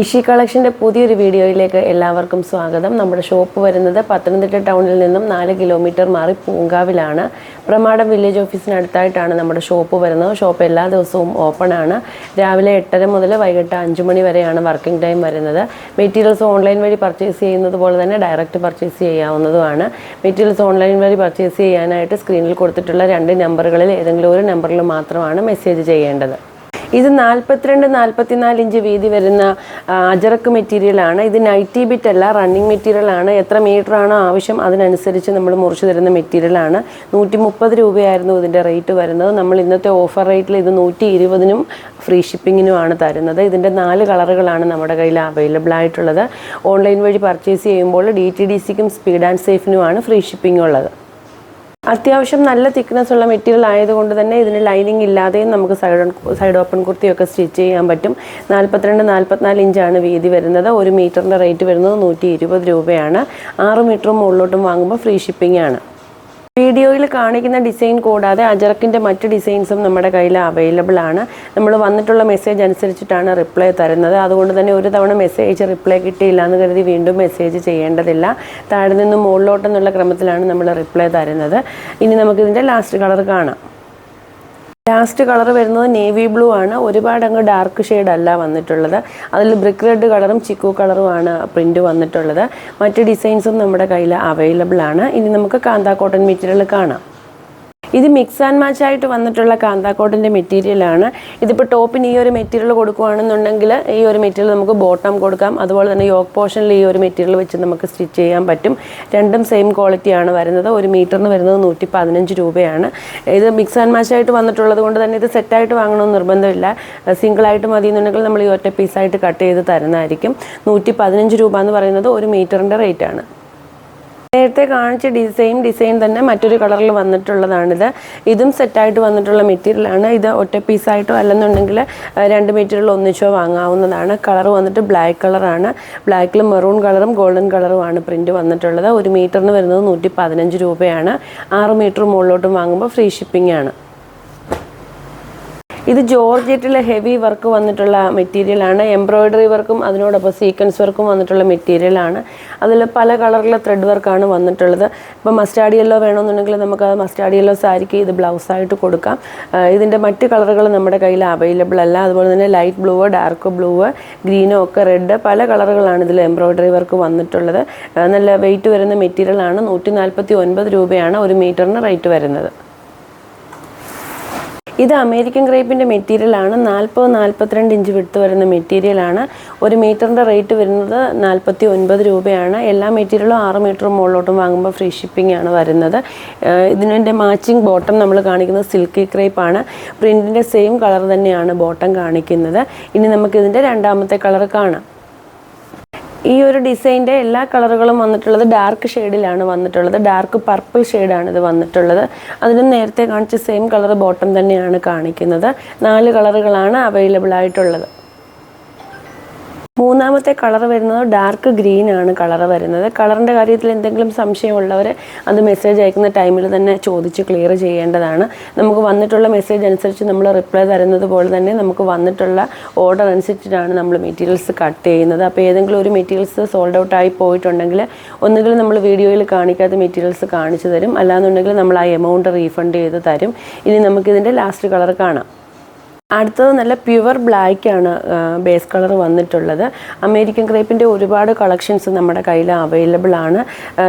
ഇഷി കളക്ഷന്റെ പുതിയൊരു വീഡിയോയിലേക്ക് എല്ലാവർക്കും സ്വാഗതം. നമ്മുടെ ഷോപ്പ് വരുന്നത് പത്തനംതിട്ട ടൗണിൽ നിന്നും നാല് കിലോമീറ്റർ മാറി പൂങ്കാവിലാണ്. പ്രമാടം വില്ലേജ് ഓഫീസിനടുത്തായിട്ടാണ് നമ്മുടെ ഷോപ്പ് വരുന്നത്. ഷോപ്പ് എല്ലാ ദിവസവും ഓപ്പൺ ആണ്. രാവിലെ എട്ടര മുതൽ വൈകിട്ട് അഞ്ച് മണി വരെയാണ് വർക്കിംഗ് ടൈം വരുന്നത്. മെറ്റീരിയൽസ് ഓൺലൈൻ വഴി പർച്ചേസ് ചെയ്യുന്നത് പോലെ തന്നെ ഡയറക്റ്റ് പർച്ചേസ് ചെയ്യാവുന്നതുമാണ്. മെറ്റീരിയൽസ് ഓൺലൈൻ വഴി പർച്ചേസ് ചെയ്യാനായിട്ട് സ്ക്രീനിൽ കൊടുത്തിട്ടുള്ള രണ്ട് നമ്പറുകളിൽ ഏതെങ്കിലും ഒരു നമ്പറിൽ മാത്രമാണ് മെസ്സേജ് ചെയ്യേണ്ടത്. ഇത് നാൽപ്പത്തിരണ്ട് നാൽപ്പത്തിനാല് ഇഞ്ച് വീതി വരുന്ന അജറക്ക് മെറ്റീരിയലാണ് ഇത് നൈറ്റി ബിറ്റ് അല്ല റണ്ണിങ് മെറ്റീരിയലാണ് എത്ര മീറ്റർ ആണോ ആവശ്യം അതിനനുസരിച്ച് നമ്മൾ മുറിച്ച് തരുന്ന മെറ്റീരിയലാണ് നൂറ്റി മുപ്പത് രൂപയായിരുന്നു ഇതിന്റെ റേറ്റ് വരുന്നത്. നമ്മൾ ഇന്നത്തെ ഓഫർ റേറ്റിൽ ഇത് നൂറ്റി ഇരുപതിനും ഫ്രീ ഷിപ്പിങ്ങിനുമാണ് തരുന്നത്. ഇതിന്റെ നാല് കളറുകളാണ് നമ്മുടെ കയ്യിൽ അവൈലബിൾ ആയിട്ടുള്ളത്. ഓൺലൈൻ വഴി പർച്ചേസ് ചെയ്യുമ്പോൾ ഡി ടി ഡി സിക്കും സ്പീഡ് ആൻഡ് സേഫിനുമാണ് ഫ്രീ ഷിപ്പിംഗ് ഉള്ളത്. അത്യാവശ്യം നല്ല തിക്നെസ് ഉള്ള മെറ്റീരിയൽ ആയതുകൊണ്ട് തന്നെ ഇതിന് ലൈനിങ് ഇല്ലാതെയും നമുക്ക് സൈഡ് സൈഡ് ഓപ്പൺ കുർത്തിയൊക്കെ സ്റ്റിച്ച് ചെയ്യാൻ പറ്റും. നാൽപ്പത്തിരണ്ട് നാൽപ്പത്തിനാല് ഇഞ്ചാണ് വീതി വരുന്നത്. ഒരു മീറ്ററിന്റെ റേറ്റ് വരുന്നത് നൂറ്റി രൂപയാണ്. ആറ് മീറ്ററും മുകളിലോട്ടും വാങ്ങുമ്പോൾ ഫ്രീ ഷിപ്പിംഗ് ആണ്. വീഡിയോയിൽ കാണിക്കുന്ന ഡിസൈൻ കൂടാതെ അജറക്കിന്റെ മറ്റ് ഡിസൈൻസും നമ്മുടെ കയ്യിൽ അവൈലബിൾ ആണ്. നമ്മൾ വന്നിട്ടുള്ള മെസ്സേജ് അനുസരിച്ചിട്ടാണ് റിപ്ലൈ തരുന്നത്. അതുകൊണ്ട് തന്നെ ഒരു തവണ മെസ്സേജ് റിപ്ലൈ കിട്ടിയില്ല എന്ന് കരുതി വീണ്ടും മെസ്സേജ് ചെയ്യേണ്ടതില്ല. താഴെ നിന്നും മുകളിലോട്ടെന്നുള്ള ക്രമത്തിലാണ് നമ്മൾ റിപ്ലൈ തരുന്നത്. ഇനി നമുക്കിതിന്റെ ലാസ്റ്റ് കളർ കാണാം. ലാസ്റ്റ് കളർ വരുന്നത് നേവി ബ്ലൂ ആണ്. ഒരുപാട് അങ്ങ് ഡാർക്ക് ഷെയ്ഡ് അല്ല വന്നിട്ടുള്ളത്. അതിൽ ബ്രിക്ക് റെഡ് കളറും ചിക്കു കളറുമാണ് പ്രിന്റ് വന്നിട്ടുള്ളത്. മറ്റ് ഡിസൈൻസും നമ്മുടെ കയ്യിൽ അവൈലബിൾ ആണ്. ഇനി നമുക്ക് കാന്താ കോട്ടൺ മെറ്റീരിയൽ കാണാം. ഇത് മിക്സ് ആൻഡ് മാച്ച് ആയിട്ട് വന്നിട്ടുള്ള കാന്താക്കോട്ടിന്റെ മെറ്റീരിയലാണ് ഇതിപ്പോൾ ടോപ്പിന് ഈ ഒരു മെറ്റീരിയൽ കൊടുക്കുകയാണെന്നുണ്ടെങ്കിൽ ഈ ഒരു മെറ്റീരിയൽ നമുക്ക് ബോട്ടം കൊടുക്കാം. അതുപോലെ തന്നെ യോക്ക് പോർഷനിൽ ഈ ഒരു മെറ്റീരിയൽ വെച്ച് നമുക്ക് സ്റ്റിച്ച് ചെയ്യാൻ പറ്റും. രണ്ടും സെയിം ക്വാളിറ്റിയാണ് വരുന്നത്. ഒരു മീറ്ററിന് വരുന്നത് നൂറ്റി പതിനഞ്ച് രൂപയാണ്. ഇത് മിക്സ് ആൻഡ് മാച്ച് ആയിട്ട് വന്നിട്ടുള്ളത് കൊണ്ട് തന്നെ ഇത് സെറ്റായിട്ട് വാങ്ങണമെന്ന് നിർബന്ധമില്ല. സിംഗിളായിട്ട് മതി എന്നുണ്ടെങ്കിൽ നമ്മൾ ഈ ഒറ്റ പീസായിട്ട് കട്ട് ചെയ്ത് തരുന്നതായിരിക്കും. നൂറ്റി പതിനഞ്ച് രൂപ എന്ന് പറയുന്നത് ഒരു മീറ്ററിന്റെ റേറ്റാണ് നേരത്തെ കാണിച്ച ഡിസൈൻ ഡിസൈൻ തന്നെ മറ്റൊരു കളറിൽ വന്നിട്ടുള്ളതാണിത്. ഇതും സെറ്റായിട്ട് വന്നിട്ടുള്ള മെറ്റീരിയലാണ് ഇത് ഒറ്റ പീസായിട്ടോ അല്ലെന്നുണ്ടെങ്കിൽ രണ്ട് മെറ്റീരിയൽ ഒന്നിച്ചോ വാങ്ങാവുന്നതാണ്. കളർ വന്നിട്ട് ബ്ലാക്ക് കളറാണ് ബ്ലാക്കിൽ മെറൂൺ കളറും ഗോൾഡൻ കളറുമാണ് പ്രിന്റ് വന്നിട്ടുള്ളത്. ഒരു മീറ്ററിന് വരുന്നത് നൂറ്റി പതിനഞ്ച് രൂപയാണ്. ആറ് മീറ്റർ മുകളിലോട്ടും വാങ്ങുമ്പോൾ ഫ്രീ ഷിപ്പിംഗ് ആണ്. ഇത് ജോർജറ്റിലെ ഹെവി വർക്ക് വന്നിട്ടുള്ള മെറ്റീരിയലാണ് എംബ്രോയ്ഡറി വർക്കും അതിനോടൊപ്പം സീക്വൻസ് വർക്കും വന്നിട്ടുള്ള മെറ്റീരിയലാണ് അതിൽ പല കളറിലെ ത്രെഡ് വർക്കാണ് വന്നിട്ടുള്ളത്. ഇപ്പോൾ മസ്റ്റാർഡ് യെല്ലോ വേണമെന്നുണ്ടെങ്കിൽ നമുക്ക് അത് മസ്റ്റാർഡ് യെല്ലോ സാരിക്ക് ഇത് ബ്ലൗസായിട്ട് കൊടുക്കാം. ഇതിന്റെ മറ്റ് കളറുകൾ നമ്മുടെ കയ്യിൽ അവൈലബിൾ അല്ല. അതുപോലെ തന്നെ ലൈറ്റ് ബ്ലൂ ഡാർക്ക് ബ്ലൂ ഗ്രീനോ ഒക്കെ റെഡ് പല കളറുകളാണ് ഇതിൽ എംബ്രോയ്ഡറി വർക്ക് വന്നിട്ടുള്ളത്. നല്ല വെയിറ്റ് വരുന്ന മെറ്റീരിയലാണ് നൂറ്റി നാൽപ്പത്തി ഒൻപത് രൂപയാണ് ഒരു മീറ്ററിന് റേറ്റ് വരുന്നത്. ഇത് അമേരിക്കൻ ഗ്രേപ്പിന്റെ മെറ്റീരിയലാണ് നാൽപ്പത് നാൽപ്പത്തിരണ്ട് ഇഞ്ച് വിട്ട് വരുന്ന മെറ്റീരിയലാണ് ഒരു മീറ്ററിന്റെ റേറ്റ് വരുന്നത് നാൽപ്പത്തി ഒൻപത് രൂപയാണ്. എല്ലാ മെറ്റീരിയലും ആറ് മീറ്റർ മുകളിലോട്ടും വാങ്ങുമ്പോൾ ഫ്രീ ഷിപ്പിംഗ് ആണ് വരുന്നത്. ഇതിന്റെ മാച്ചിങ് ബോട്ടം നമ്മൾ കാണിക്കുന്നത് സിൽക്കി ക്രേപ്പ് ആണ്. പ്രിന്റിന്റെ സെയിം കളർ തന്നെയാണ് ബോട്ടം കാണിക്കുന്നത്. ഇനി നമുക്കിതിന്റെ രണ്ടാമത്തെ കളർ കാണാം. ഈ ഒരു ഡിസൈന്റെ എല്ലാ കളറുകളും വന്നിട്ടുള്ളത് ഡാർക്ക് ഷെയ്ഡിലാണ് വന്നിട്ടുള്ളത്. ഡാർക്ക് പർപ്പിൾ ഷെയ്ഡാണ് ഇത് വന്നിട്ടുള്ളത്. അതിന് നേരത്തെ കാണിച്ച സെയിം കളർ ബോട്ടം തന്നെയാണ് കാണിക്കുന്നത്. നാല് കളറുകളാണ് അവൈലബിൾ ആയിട്ടുള്ളത്. മൂന്നാമത്തെ കളർ വരുന്നത് ഡാർക്ക് ഗ്രീൻ ആണ് കളർ വരുന്നത്. കളറിന്റെ കാര്യത്തിൽ എന്തെങ്കിലും സംശയമുള്ളവർ അത് മെസ്സേജ് അയക്കുന്ന ടൈമിൽ തന്നെ ചോദിച്ച് ക്ലിയർ ചെയ്യേണ്ടതാണ്. നമുക്ക് വന്നിട്ടുള്ള മെസ്സേജ് അനുസരിച്ച് നമ്മൾ റിപ്ലൈ തരുന്നത് പോലെ തന്നെ നമുക്ക് വന്നിട്ടുള്ള ഓർഡർ അനുസരിച്ചിട്ടാണ് നമ്മൾ മെറ്റീരിയൽസ് കട്ട് ചെയ്യുന്നത്. അപ്പോൾ ഏതെങ്കിലും ഒരു മെറ്റീരിയൽസ് സോൾഡ് ഔട്ട് ആയി പോയിട്ടുണ്ടെങ്കിൽ ഒന്നുകിൽ നമ്മൾ വീഡിയോയിൽ കാണിക്കാത്ത മെറ്റീരിയൽസ് കാണിച്ചു തരും. അല്ലാന്നുണ്ടെങ്കിൽ നമ്മൾ ആ എമൗണ്ട് റീഫണ്ട് ചെയ്ത് തരും. ഇനി നമുക്കിതിന്റെ ലാസ്റ്റ് കളർ കാണാം. അടുത്തത് നല്ല പ്യുവർ ബ്ലാക്ക് ആണ് ബേസ് കളർ വന്നിട്ടുള്ളത്. അമേരിക്കൻ ക്രേപ്പിന്റെ ഒരുപാട് കളക്ഷൻസ് നമ്മുടെ കയ്യിൽ അവൈലബിൾ ആണ്.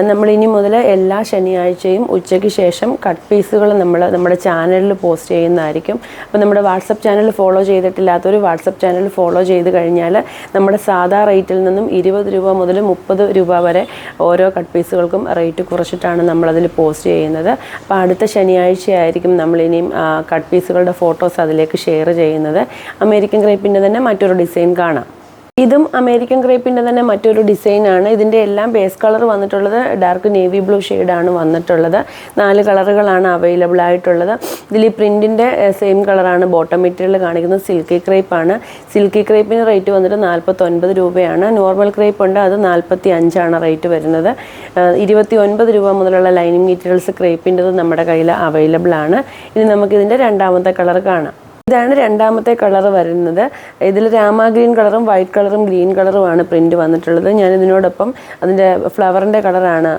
നമ്മൾ ഇനി മുതൽ എല്ലാ ശനിയാഴ്ചയും ഉച്ചയ്ക്ക് ശേഷം കട്ട് പീസുകൾ നമ്മൾ നമ്മുടെ ചാനലിൽ പോസ്റ്റ് ചെയ്യുന്നതായിരിക്കും. അപ്പോൾ നമ്മുടെ വാട്സപ്പ് ചാനൽ ഫോളോ ചെയ്തിട്ടില്ലാത്തവർ വാട്സപ്പ് ചാനൽ ഫോളോ ചെയ്ത് കഴിഞ്ഞാൽ നമ്മുടെ സാധാ റേറ്റിൽ നിന്നും ഇരുപത് രൂപ മുതൽ മുപ്പത് രൂപ വരെ ഓരോ കട്ട് പീസുകൾക്കും റേറ്റ് കുറച്ചിട്ടാണ് നമ്മളതിൽ പോസ്റ്റ് ചെയ്യുന്നത്. അപ്പോൾ അടുത്ത ശനിയാഴ്ചയായിരിക്കും നമ്മളിനിയും കട്ട് പീസുകളുടെ ഫോട്ടോസ് അതിലേക്ക് ഷെയർ ചെയ്യുന്നത്. അമേരിക്കൻ ക്രേപ്പിന്റെ തന്നെ മറ്റൊരു ഡിസൈൻ കാണാം. ഇതും അമേരിക്കൻ ക്രേപ്പിന്റെ തന്നെ മറ്റൊരു ഡിസൈനാണ് ഇതിന്റെ എല്ലാം ബേസ് കളർ വന്നിട്ടുള്ളത് ഡാർക്ക് നേവി ബ്ലൂ ഷെയ്ഡാണ് വന്നിട്ടുള്ളത്. നാല് കളറുകളാണ് അവൈലബിൾ ആയിട്ടുള്ളത്. ഇതിൽ ഈ പ്രിന്റിന്റെ സെയിം കളറാണ് ബോട്ടം മെറ്റീരിയൽ കാണിക്കുന്നത് സിൽക്കി ക്രേപ്പാണ് സിൽക്കി ക്രേപ്പിന് റേറ്റ് വന്നിട്ട് നാൽപ്പത്തൊൻപത് രൂപയാണ്. നോർമൽ ക്രേപ്പ് ഉണ്ട്. അത് നാൽപ്പത്തി അഞ്ചാണ് റേറ്റ് വരുന്നത്. ഇരുപത്തി ഒൻപത് രൂപ മുതലുള്ള ലൈനിങ് മെറ്റീരിയൽസ് ക്രേപ്പിന്റെത് നമ്മുടെ കയ്യിൽ അവൈലബിൾ ആണ്. ഇനി നമുക്കിതിന്റെ രണ്ടാമത്തെ കളർ കാണാം. ഇതാണ് രണ്ടാമത്തെ കളർ വരുന്നത്. ഇതിൽ രാമ ഗ്രീൻ കളറും വൈറ്റ് കളറും ഗ്രീൻ കളറുമാണ് പ്രിന്റ് വന്നിട്ടുള്ളത്. ഞാൻ ഇതിനോടൊപ്പം അതിന്റെ ഫ്ലവറിന്റെ കളറാണ്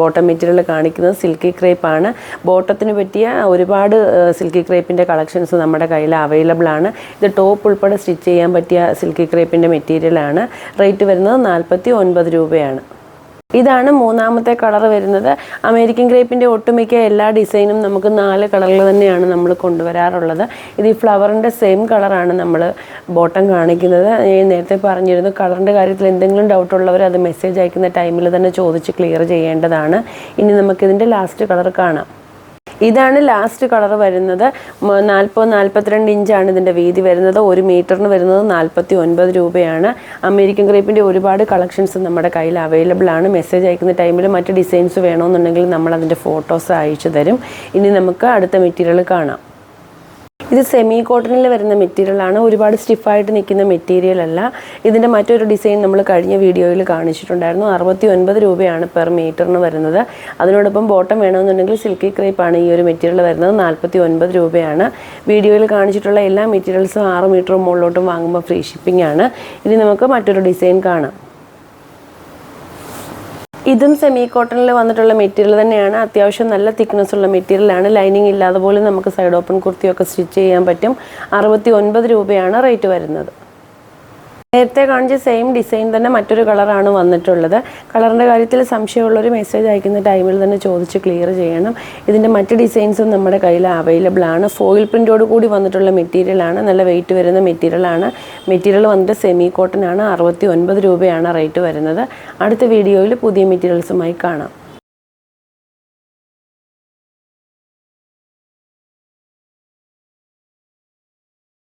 ബോട്ടം മെറ്റീരിയൽ കാണിക്കുന്നത്. സിൽക്കി ക്രേപ്പ് ആണ്. ബോട്ടത്തിന് പറ്റിയ ഒരുപാട് സിൽക്കി ക്രേപ്പിന്റെ കളക്ഷൻസ് നമ്മുടെ കയ്യിൽ അവൈലബിൾ ആണ്. ഇത് ടോപ്പ് ഉൾപ്പെടെ സ്റ്റിച്ച് ചെയ്യാൻ പറ്റിയ സിൽക്കി ക്രേപ്പിന്റെ മെറ്റീരിയലാണ് റേറ്റ് വരുന്നത് നാൽപ്പത്തി ഒൻപത് രൂപയാണ്. ഇതാണ് മൂന്നാമത്തെ കളർ വരുന്നത്. അമേരിക്കൻ ഗ്രേപ്പിന്റെ ഒട്ടുമിക്ക എല്ലാ ഡിസൈനും നമുക്ക് നാല് കളറിൽ തന്നെയാണ് നമ്മൾ കൊണ്ടുവരാറുള്ളത്. ഇത് ഈ ഫ്ലവറിന്റെ സെയിം കളറാണ് നമ്മൾ ബോട്ടം കാണിക്കുന്നത്. ഞാൻ നേരത്തെ പറഞ്ഞിരുന്നു കളറിന്റെ കാര്യത്തിൽ എന്തെങ്കിലും ഡൗട്ട് ഉള്ളവർ അത് മെസ്സേജ് അയക്കുന്ന ടൈമിൽ തന്നെ ചോദിച്ച് ക്ലിയർ ചെയ്യേണ്ടതാണ്. ഇനി നമുക്കിതിന്റെ ലാസ്റ്റ് കളർ കാണാം. ഇതാണ് ലാസ്റ്റ് കളർ വരുന്നത്. നാൽപ്പത് നാൽപ്പത്തിരണ്ട് ഇഞ്ചാണ് ഇതിന്റെ വീതി വരുന്നത്. ഒരു മീറ്ററിന് വരുന്നത് നാൽപ്പത്തി ഒൻപത് രൂപയാണ്. അമേരിക്കൻ ഗ്രേപ്പിന്റെ ഒരുപാട് കളക്ഷൻസ് നമ്മുടെ കയ്യിൽ അവൈലബിൾ ആണ്. മെസ്സേജ് അയക്കുന്ന ടൈമിൽ മറ്റ് ഡിസൈൻസ് വേണമെന്നുണ്ടെങ്കിൽ നമ്മൾ അതിന്റെ ഫോട്ടോസ് അയച്ചു തരും. ഇനി നമുക്ക് അടുത്ത മെറ്റീരിയൽ കാണാം. ഇത് സെമി കോട്ടണിൽ വരുന്ന മെറ്റീരിയലാണ് ഒരുപാട് സ്റ്റിഫായിട്ട് നിൽക്കുന്ന മെറ്റീരിയൽ അല്ല. ഇതിന്റെ മറ്റൊരു ഡിസൈൻ നമ്മൾ കഴിഞ്ഞ വീഡിയോയിൽ കാണിച്ചിട്ടുണ്ടായിരുന്നു. അറുപത്തി ഒൻപത് രൂപയാണ് പെർ മീറ്ററിന് വരുന്നത്. അതിനോടൊപ്പം ബോട്ടം വേണമെന്നുണ്ടെങ്കിൽ സിൽക്കി ക്രേപ്പാണ് ഈ ഒരു മെറ്റീരിയൽ വരുന്നത്. നാൽപ്പത്തി ഒൻപത് രൂപയാണ്. വീഡിയോയിൽ കാണിച്ചിട്ടുള്ള എല്ലാ മെറ്റീരിയൽസും ആറ് മീറ്ററും മുകളിലോട്ടും വാങ്ങുമ്പോൾ ഫ്രീ ഷിപ്പിംഗ് ആണ്. ഇനി നമുക്ക് മറ്റൊരു ഡിസൈൻ കാണാം. ഇതും സെമി കോട്ടണിൽ വന്നിട്ടുള്ള മെറ്റീരിയൽ തന്നെയാണ്. അത്യാവശ്യം നല്ല തിക്നെസ് ഉള്ള മെറ്റീരിയലാണ് ലൈനിങ് ഇല്ലാതെ പോലും നമുക്ക് സൈഡ് ഓപ്പൺ കുർത്തിയൊക്കെ സ്റ്റിച്ച് ചെയ്യാൻ പറ്റും. അറുപത്തി ഒൻപത് രൂപയാണ് റേറ്റ് വരുന്നത്. നേരത്തെ കാണിച്ച സെയിം ഡിസൈൻ തന്നെ മറ്റൊരു കളറാണ് വന്നിട്ടുള്ളത്. കളറിന്റെ കാര്യത്തിൽ സംശയമുള്ളൊരു മെസ്സേജ് അയക്കുന്ന ടൈമിൽ തന്നെ ചോദിച്ച് ക്ലിയർ ചെയ്യണം. ഇതിന്റെ മറ്റ് ഡിസൈൻസും നമ്മുടെ കയ്യിൽ അവൈലബിൾ ആണ്. ഫോയിൽ പ്രിന്റോട് കൂടി വന്നിട്ടുള്ള മെറ്റീരിയലാണ് നല്ല വെയിറ്റ് വരുന്ന മെറ്റീരിയലാണ് മെറ്റീരിയൽ വന്നിട്ട് സെമി കോട്ടൺ ആണ്. അറുപത്തി ഒൻപത് രൂപയാണ് റേറ്റ് വരുന്നത്. അടുത്ത വീഡിയോയിൽ പുതിയ മെറ്റീരിയൽസുമായി കാണാം.